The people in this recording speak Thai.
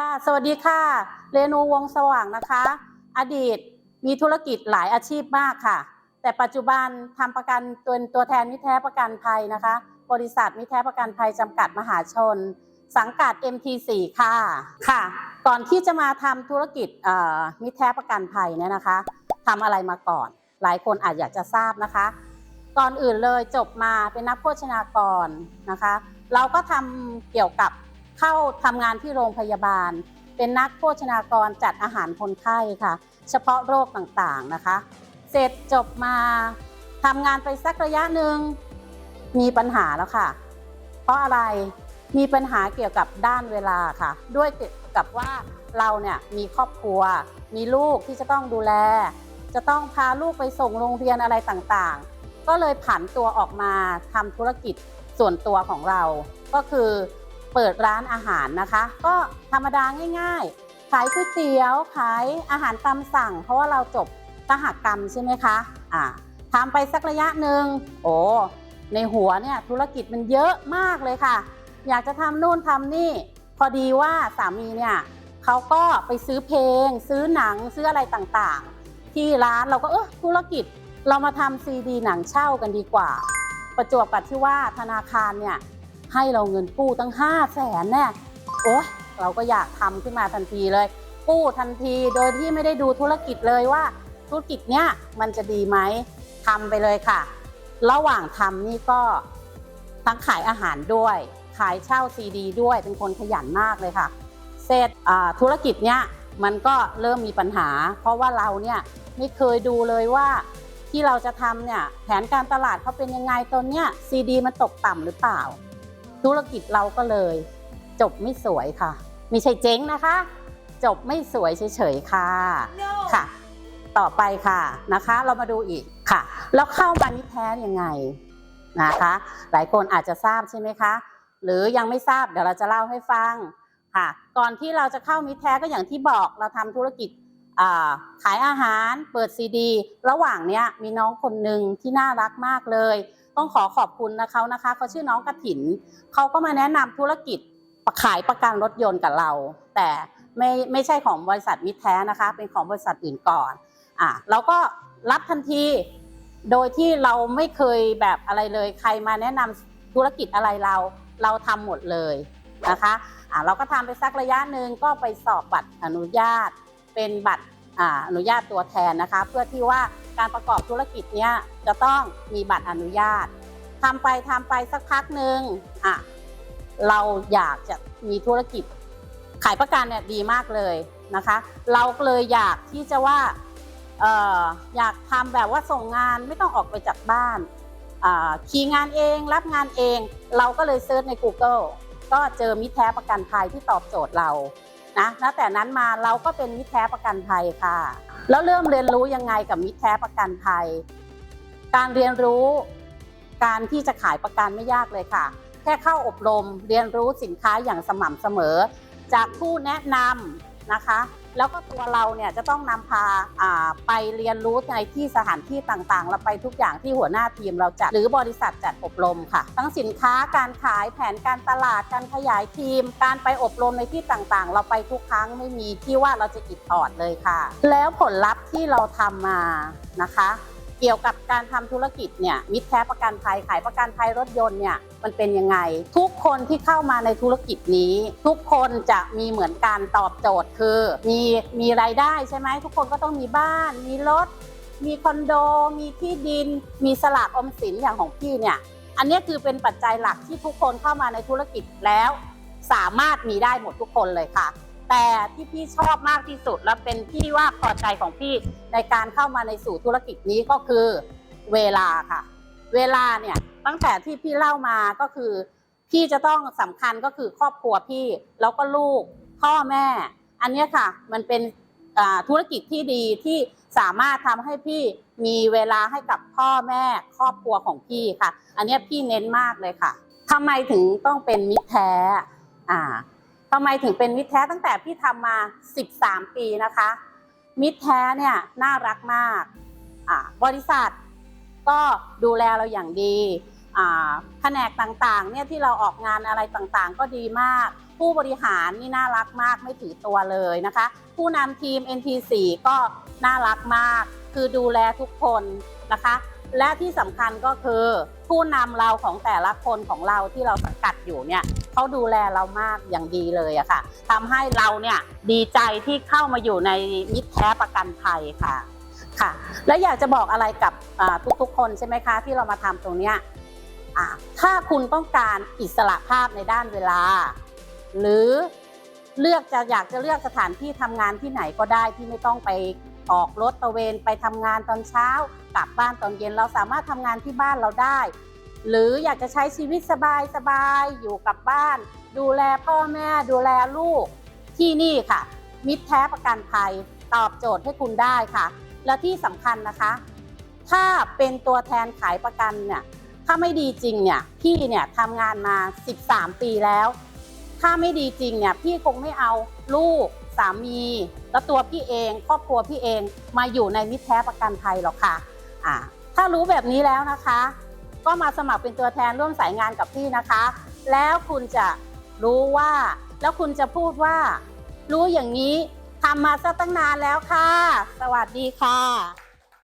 ค่ะสวัสดีค่ะเรนูวงสว่างนะคะ อดีตมีธุรกิจหลายอาชีพมากค่ะ แต่ปัจจุบันทำประกันตัวตัวแทนมิแท้ประกันภัยนะคะ บริษัทมิแท้ประกันภัยจำกัดมหาชน สังกัด MT4 ค่ะค่ะ ก่อนที่จะมาทำธุรกิจเอ่อมิแท้ประกันภัยเนี่ยนะคะทำอะไรมาก่อน หลายคนอาจอยากจะทราบนะคะ ก่อนอื่นเลยจบมาเป็นนักโภชนากรนะคะ เราก็ทำเกี่ยวกับ เข้าทำงานที่โรงพยาบาล เป็นนักโภชนากรจัดอาหารคนไข้ค่ะ เฉพาะโรคต่างๆนะคะ เสร็จจบมาทำงานไปสักระยะหนึ่งมีปัญหาแล้วค่ะ เพราะอะไรมีปัญหาเกี่ยวกับด้านเวลาค่ะ ด้วยเกี่ยวกับว่าเราเนี่ยมีครอบครัว มีลูกที่จะต้องดูแล จะต้องพาลูกไปส่งโรงเรียนอะไรต่างๆ ก็เลยผันตัวออกมาทำธุรกิจส่วนตัวของเรา ก็คือ เปิดร้านอาหารนะคะ ก็ธรรมดาง่าย ๆ ขายก๋วยเตี๋ยวขายอาหารตามสั่ง เพราะว่าเราจบสหกรรมใช่ไหมคะอ่าทำไปสักระยะหนึ่งโอ้ในหัวเนี่ยธุรกิจมันเยอะมากเลยค่ะ อยากจะทำนู่นทำนี่ พอดีว่าสามีเนี่ยเขาก็ไปซื้อเพลง ซื้อหนังซื้ออะไรต่างๆ ที่ร้านเราก็เออธุรกิจเรามาทำซีดีหนังเช่ากันดีกว่า ประจวบกับที่ว่าธนาคารเนี่ย ให้เราเงินกู้ตั้ง5 0 0แสนเนี่ยโอ้เราก็อยากทำขึ้นมาทันทีเลย กู้ทันทีโดยที่ไม่ได้ดูธุรกิจเลยว่า ธุรกิจเนี้ยมันจะดีไหมทำไปเลยค่ะ ระหว่างทำนี่ก็ทั้งขายอาหารด้วย ขายเช่าซีดี ด้วยเป็นคนขยันมากเลยค่ะ เสร็จธุรกิจเนี้ยมันก็เริ่มมีปัญหา เพราะว่าเราเนี่ยไม่เคยดูเลยว่าที่เราจะทำเนี่ยแผนการตลาดเขาเป็นยังไงตอนเนี้ยซีดีมันตกต่ำหรือเปล่า ธุรกิจเราก็เลย จบไม่สวยค่ะ ไม่ใช่เจ๊งนะคะ จบไม่สวยเฉยๆค่ะค่ะ ต่อไปค่ะนะคะ เรามาดูอีกค่ะ แล้วเข้ามานิแท้ยังไงนะคะ หลายคนอาจจะทราบใช่ไหมคะ หรือยังไม่ทราบเดี๋ยวเราจะเล่าให้ฟังค่ะ ก่อนที่เราจะเข้ามิตรแท้ก็อย่างที่บอกเราทำธุรกิจอ่าขายอาหารเปิดซีดี ระหว่างเนี้ยมีน้องคนหนึ่งที่น่ารักมากเลย ต้องขอขอบคุณนะเขานะคะเขาชื่อน้องกระถินเขาก็มาแนะนำธุรกิจขายประกันรถยนต์กับเรา แต่ไม่ไม่ใช่ของบริษัทมิตรแท้นะคะ เป็นของบริษัทอื่นก่อนอะเราก็รับทันที โดยที่เราไม่เคยแบบอะไรเลย ใครมาแนะนำธุรกิจอะไรเรา เราทำหมดเลยนะคะอะเราก็ทำไปสักระยะหนึ่งก็ไปสอบบัตรอนุญาต เป็นบัตร อนุญาตตัวแทนนะคะ เพื่อที่ว่าการประกอบธุรกิจเนี้ยจะต้องมีบัตรอนุญาตทำไปทำไปสักพักหนึ่งอะเราอยากจะมีธุรกิจ ขายประกันเนี่ยดีมากเลยนะคะ เราเลยอยากที่จะว่าเอ่ออยากทำแบบว่าส่งงานไม่ต้องออกไปจากบ้านขี่งานเองรับงานเอง เราก็เลยเซิร์ชใน Google ก็เจอมิแท้ประกันภัยที่ตอบโจทย์เรา นะตั้งแต่นั้นมาเราก็เป็นมิตรแท้ประกันภัยค่ะ แล้วเริ่มเรียนรู้ยังไงกับมิตรแท้ประกันภัย การเรียนรู้การที่จะขายประกันไม่ยากเลยค่ะ แค่เข้าอบรมเรียนรู้สินค้าอย่างสม่ำเสมอ จากผู้แนะนำนะคะ แล้วก็ตัวเราเนี่ยจะต้องนำพาาไปเรียนรู้ในที่สถานที่ต่างๆ เราไปทุกอย่างที่หัวหน้าทีมเราจัดหรือบริษัทจัดอบรมค่ะ ทั้งสินค้าการขายแผนการตลาดการขยายทีม การไปอบรมในที่ต่างๆ เราไปทุกครั้งไม่มีที่ว่าเราจะอิดออดเลยค่ะ แล้วผลลัพธ์ที่เราทำมานะคะ เกี่ยวกับการทำธุรกิจเนี่ยมิตรแท้ประกันภัยขายประกันภัยรถยนต์เนี่ยมันเป็นยังไง ทุกคนที่เข้ามาในธุรกิจนี้ ทุกคนจะมีเหมือนการตอบโจทย์คือ มีมีรายได้ใช่ไหมทุกคนก็ต้องมีบ้าน มีรถ มีคอนโด มีที่ดิน มีสลากออมสินอย่างของพี่เนี่ยอันนี้คือเป็นปัจจัยหลักที่ทุกคนเข้ามาในธุรกิจแล้ว สามารถมีได้หมดทุกคนเลยค่ะ แต่ที่พี่ชอบมากที่สุดและเป็นที่ว่าพอใจของพี่ในการเข้ามาในสู่ธุรกิจนี้ก็คือเวลาค่ะ เวลาเนี่ยตั้งแต่ที่พี่เล่ามาก็คือ พี่จะต้องสำคัญก็คือครอบครัวพี่แล้วก็ลูกพ่อแม่ อันนี้ค่ะ มันเป็นธุรกิจที่ดีที่สามารถทำให้พี่มีเวลาให้กับพ่อแม่ครอบครัวของพี่ค่ะ อันนี้พี่เน้นมากเลยค่ะทำไมถึงต้องเป็นมิตรแท้อ่า ทำไมถึงเป็นมิตรแท้ตั้งแต่พี่ทำมา 13 ปีนะคะ มิตรแท้เนี่ยน่ารักมากบริษัทก็ดูแลเราอย่างดีแผนกต่างๆเนี่ยที่เราออกงานอะไรต่างๆ ก็ดีมาก ผู้บริหารนี่น่ารักมากไม่ถือตัวเลยนะคะ ผู้นำทีม NT4 ก็น่ารักมาก คือดูแลทุกคนนะคะ และที่สำคัญก็คือผู้นำเราของแต่ละคนของเราที่เราสังกัดอยู่เนี่ย เขาดูแลเรามากอย่างดีเลยอะค่ะทำให้เราเนี่ยดีใจที่เข้ามาอยู่ในมิตรแท้ประกันภัยค่ะค่ะ แล้วอยากจะบอกอะไรกับทุกๆ คนใช่ไหมคะที่เรามาทำตรงเนี้ยถ้าคุณต้องการอิสระภาพในด้านเวลา หรือเลือกจะอยากจะเลือกสถานที่ทำงานที่ไหนก็ได้ที่ไม่ต้องไปออกรถตระเวนไปทำงานตอนเช้ากลับบ้านตอนเย็นเราสามารถทำงานที่บ้านเราได้ หรืออยากจะใช้ชีวิตสบายสบายๆอยู่กับบ้าน ดูแลพ่อแม่ดูแลลูกที่นี่ค่ะ มิตรแท้ประกันภัยตอบโจทย์ให้คุณได้ค่ะ และที่สำคัญนะคะ ถ้าเป็นตัวแทนขายประกันเนี่ยถ้าไม่ดีจริงเนี่ยพี่เนี่ยทำงานมา 13 ปีแล้ว ถ้าไม่ดีจริงเนี่ยพี่คงไม่เอาลูกสามี และตัวพี่เองครอบครัวพี่เองมาอยู่ในมิตรแท้ประกันภัยหรอกค่ะอ่าถ้ารู้แบบนี้แล้วนะคะ ก็มาสมัครเป็นตัวแทนร่วมสายงานกับพี่นะคะ แล้วคุณจะรู้ว่า แล้วคุณจะพูดว่า รู้อย่างนี้ทำมาซะตั้งนานแล้วค่ะ สวัสดีค่ะ